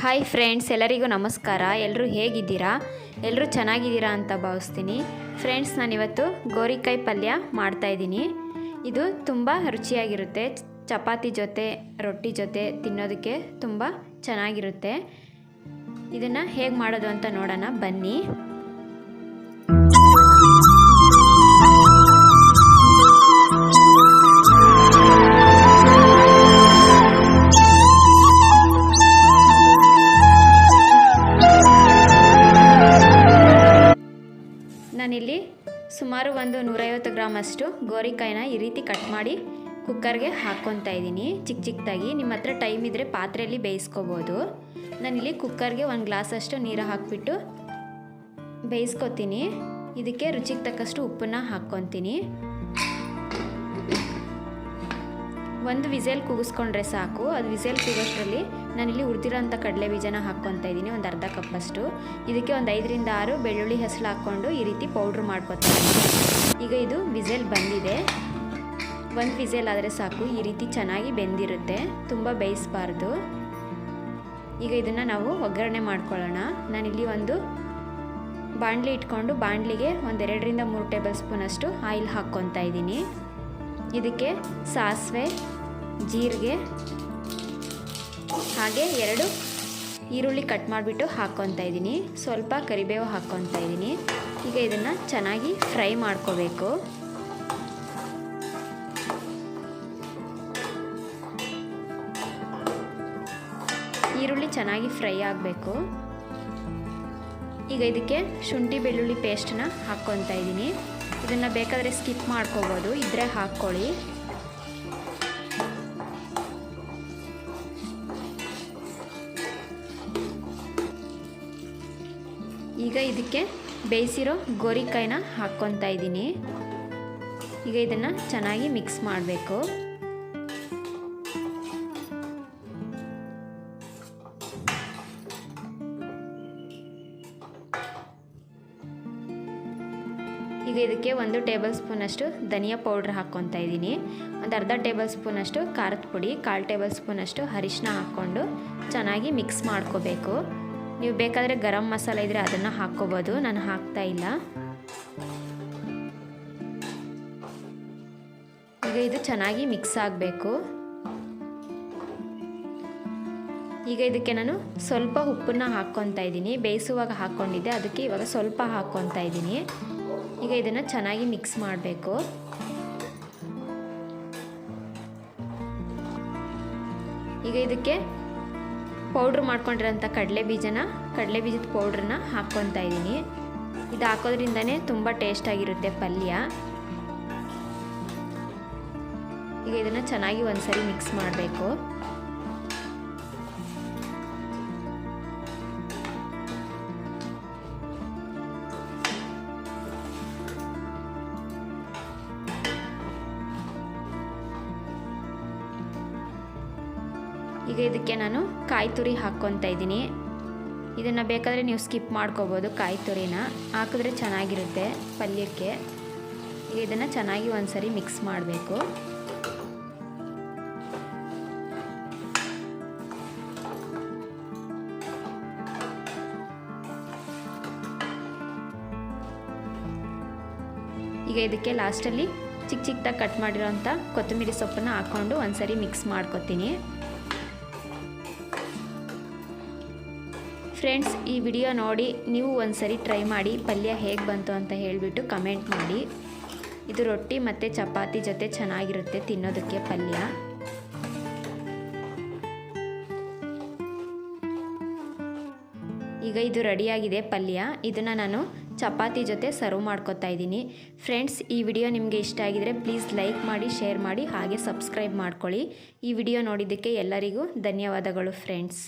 Hi friends ಎಲ್ಲರಿಗೂ ನಮಸ್ಕಾರ. ಎಲ್ಲರೂ ಹೇಗಿದ್ದೀರಾ? ಎಲ್ಲರೂ ಚೆನ್ನಾಗಿದ್ದೀರಾ ಅಂತ ಭಾವಿಸ್ತೀನಿ. ಫ್ರೆಂಡ್ಸ್ ನಾನಿವತ್ತು ಗೋರಿಕಾಯಿ ಪಲ್ಯ ಮಾಡ್ತಾಯಿದ್ದೀನಿ ಇದು ತುಂಬ ರುಚಿಯಾಗಿರುತ್ತೆ. ಚಪಾತಿ ಜೊತೆ, ರೊಟ್ಟಿ ಜೊತೆ ತಿನ್ನೋದಕ್ಕೆ ತುಂಬ ಚೆನ್ನಾಗಿರುತ್ತೆ. ಇದನ್ನು ಹೇಗೆ ಮಾಡೋದು ಅಂತ ನೋಡೋಣ. ಬನ್ನಿ. ನಾನಿಲ್ಲಿ ಸುಮಾರು ಒಂದು ನೂರೈವತ್ತು ಗ್ರಾಮ್ ಅಷ್ಟು ಗೋರಿಕಾಯಿನ ಈ ರೀತಿ ಕಟ್ ಮಾಡಿ ಕುಕ್ಕರ್ಗೆ ಹಾಕ್ಕೊತಾ ಇದ್ದೀನಿ. ಚಿಕ್ಕ ಚಿಕ್ಕದಾಗಿ ನಿಮ್ಮ ಹತ್ರ ಟೈಮ್ ಇದ್ದರೆ ಪಾತ್ರೆಯಲ್ಲಿ ಬೇಯಿಸ್ಕೋಬೋದು. ನಾನಿಲ್ಲಿ ಕುಕ್ಕರ್ಗೆ ಒಂದು ಗ್ಲಾಸ್ ಅಷ್ಟು ನೀರು ಹಾಕಿಬಿಟ್ಟು ಬೇಯಿಸ್ಕೊತೀನಿ. ಇದಕ್ಕೆ ರುಚಿಗೆ ತಕ್ಕಷ್ಟು ಉಪ್ಪನ್ನ ಹಾಕ್ಕೊತೀನಿ. ಒಂದು ವಿಸೆಲ್ ಕೂಗಿಸ್ಕೊಂಡ್ರೆ ಸಾಕು. ಅದು ವಿಸೆಲ್ ಕೂಗೋಷ್ಟರಲ್ಲಿ ನಾನಿಲ್ಲಿ ಉರಿದಿರೋಂಥ ಕಡಲೆ ಬೀಜನ ಹಾಕ್ಕೊತಾ ಇದ್ದೀನಿ, ಒಂದು ಅರ್ಧ ಕಪ್ಪಷ್ಟು ಇದಕ್ಕೆ ಒಂದು ಐದರಿಂದ ಆರು ಬೆಳ್ಳುಳ್ಳಿ ಹೆಸರು ಹಾಕ್ಕೊಂಡು ಈ ರೀತಿ ಪೌಡ್ರ್ ಮಾಡ್ಕೊತೀನಿ ಈಗ ಇದು ವಿಸೆಲ್ ಬಂದಿದೆ. ಒಂದು ವಿಸೆಲ್ ಆದರೆ ಸಾಕು, ಈ ರೀತಿ ಚೆನ್ನಾಗಿ ಬೆಂದಿರುತ್ತೆ, ತುಂಬ ಬೇಯಿಸಬಾರ್ದು. ಈಗ ಇದನ್ನು ನಾವು ಒಗ್ಗರಣೆ ಮಾಡ್ಕೊಳ್ಳೋಣ. ನಾನಿಲ್ಲಿ ಒಂದು ಬಾಣಲಿ ಇಟ್ಕೊಂಡು ಬಾಣಲಿಗೆ ಒಂದೆರಡರಿಂದ ಮೂರು ಟೇಬಲ್ ಸ್ಪೂನಷ್ಟು ಆಯಿಲ್ ಹಾಕ್ಕೊತಾ ಇದ್ದೀನಿ. ಇದಕ್ಕೆ ಸಾಸಿವೆ, ಜೀರಿಗೆ ಹಾಗೆ ಎರಡು ಈರುಳ್ಳಿ ಕಟ್ ಮಾಡಿಬಿಟ್ಟು ಹಾಕ್ಕೊತಾ ಇದ್ದೀನಿ. ಸ್ವಲ್ಪ ಕರಿಬೇವು ಹಾಕ್ಕೊತಾ ಇದ್ದೀನಿ. ಈಗ ಇದನ್ನು ಚೆನ್ನಾಗಿ ಫ್ರೈ ಮಾಡ್ಕೋಬೇಕು. ಈರುಳ್ಳಿ ಚೆನ್ನಾಗಿ ಫ್ರೈ ಆಗಬೇಕು. ಈಗ ಇದಕ್ಕೆ ಶುಂಠಿ ಬೆಳ್ಳುಳ್ಳಿ ಪೇಸ್ಟನ್ನ ಹಾಕ್ಕೊತಾ ಇದ್ದೀನಿ. ಇದನ್ನು ಬೇಕಾದರೆ ಸ್ಕಿಪ್ ಮಾಡ್ಕೋಬೋದು. ಇದ್ರೆ ಹಾಕ್ಕೊಳ್ಳಿ. ಈಗ ಇದಕ್ಕೆ ಬೇಯಿಸಿರೋ ಗೋರಿಕಾಯಿನ ಹಾಕ್ಕೊತಾ ಇದ್ದೀನಿ. ಈಗ ಇದನ್ನು ಚೆನ್ನಾಗಿ ಮಿಕ್ಸ್ ಮಾಡಬೇಕು. ಈಗ ಇದಕ್ಕೆ ಒಂದು ಟೇಬಲ್ ಸ್ಪೂನಷ್ಟು ಧನಿಯಾ ಪೌಡ್ರ್ ಹಾಕ್ಕೊತಾ ಇದ್ದೀನಿ. ಒಂದು ಅರ್ಧ ಟೇಬಲ್ ಸ್ಪೂನಷ್ಟು ಖಾರದ ಪುಡಿ, ಕಾಲು ಟೇಬಲ್ ಸ್ಪೂನಷ್ಟು ಅರಿಶಿನ ಹಾಕ್ಕೊಂಡು ಚೆನ್ನಾಗಿ ಮಿಕ್ಸ್ ಮಾಡ್ಕೋಬೇಕು. ನೀವು ಬೇಕಾದರೆ ಗರಂ ಮಸಾಲ ಇದ್ದರೆ ಅದನ್ನು ಹಾಕ್ಕೋಬೋದು. ನಾನು ಹಾಕ್ತಾ ಇಲ್ಲ. ಈಗ ಇದು ಚೆನ್ನಾಗಿ ಮಿಕ್ಸ್ ಆಗಬೇಕು. ಈಗ ಇದಕ್ಕೆ ನಾನು ಸ್ವಲ್ಪ ಉಪ್ಪನ್ನ ಹಾಕ್ಕೊತಾ ಇದ್ದೀನಿ. ಬೇಯಿಸುವಾಗ ಹಾಕ್ಕೊಂಡಿದ್ದೆ, ಅದಕ್ಕೆ ಇವಾಗ ಸ್ವಲ್ಪ ಹಾಕ್ಕೊತಾ ಇದ್ದೀನಿ. ಈಗ ಇದನ್ನು ಚೆನ್ನಾಗಿ ಮಿಕ್ಸ್ ಮಾಡಬೇಕು. ಈಗ ಇದಕ್ಕೆ ಪೌಡ್ರ್ ಮಾಡ್ಕೊಂಡಿರೋಂಥ ಕಡಲೆ ಬೀಜನ ಕಡಲೆ ಬೀಜದ ಪೌಡ್ರನ್ನ ಹಾಕ್ಕೊತಾ ಇದ್ದೀನಿ. ಇದು ಹಾಕೋದ್ರಿಂದನೇ ತುಂಬ ಟೇಸ್ಟಾಗಿರುತ್ತೆ ಪಲ್ಯ. ಈಗ ಇದನ್ನು ಚೆನ್ನಾಗಿ ಒಂದ್ಸರಿ ಮಿಕ್ಸ್ ಮಾಡಬೇಕು. ಈಗ ಇದಕ್ಕೆ ನಾನು ಕಾಯಿ ತುರಿ ಇದ್ದೀನಿ. ಇದನ್ನು ಬೇಕಾದರೆ ನೀವು ಸ್ಕಿಪ್ ಮಾಡ್ಕೋಬೋದು ಕಾಯಿ ತುರಿನ. ಹಾಕಿದ್ರೆ ಚೆನ್ನಾಗಿರುತ್ತೆ ಪಲ್ಯಕ್ಕೆ. ಈಗ ಇದನ್ನು ಚೆನ್ನಾಗಿ ಒಂದ್ಸರಿ ಮಿಕ್ಸ್ ಮಾಡಬೇಕು. ಈಗ ಇದಕ್ಕೆ ಲಾಸ್ಟಲ್ಲಿ ಚಿಕ್ಕ ಚಿಕ್ಕದಾಗಿ ಕಟ್ ಮಾಡಿರೋಂಥ ಕೊತ್ತಂಬರಿ ಸೊಪ್ಪನ್ನು ಹಾಕ್ಕೊಂಡು ಒಂದ್ಸರಿ ಮಿಕ್ಸ್ ಮಾಡ್ಕೊತೀನಿ. ಫ್ರೆಂಡ್ಸ್ ಈ ವಿಡಿಯೋ ನೋಡಿ, ನೀವು ಒಂದ್ಸರಿ ಟ್ರೈ ಮಾಡಿ, ಪಲ್ಯ ಹೇಗೆ ಬಂತು ಅಂತ ಹೇಳಿಬಿಟ್ಟು ಕಮೆಂಟ್ ಮಾಡಿ. ಇದು ರೊಟ್ಟಿ ಮತ್ತು ಚಪಾತಿ ಜೊತೆ ಚೆನ್ನಾಗಿರುತ್ತೆ ತಿನ್ನೋದಕ್ಕೆ ಪಲ್ಯ. ಈಗ ಇದು ರೆಡಿಯಾಗಿದೆ ಪಲ್ಯ. ಇದನ್ನು ನಾನು ಚಪಾತಿ ಜೊತೆ ಸರ್ವ್ ಮಾಡ್ಕೊತಾ ಇದ್ದೀನಿ. ಫ್ರೆಂಡ್ಸ್ ಈ ವಿಡಿಯೋ ನಿಮಗೆ ಇಷ್ಟ ಆಗಿದರೆ ಪ್ಲೀಸ್ ಲೈಕ್ ಮಾಡಿ ಶೇರ್ ಮಾಡಿ, ಹಾಗೆ ಸಬ್ಸ್ಕ್ರೈಬ್ ಮಾಡ್ಕೊಳ್ಳಿ. ಈ ವಿಡಿಯೋ ನೋಡಿದ್ದಕ್ಕೆ ಎಲ್ಲರಿಗೂ ಧನ್ಯವಾದಗಳು ಫ್ರೆಂಡ್ಸ್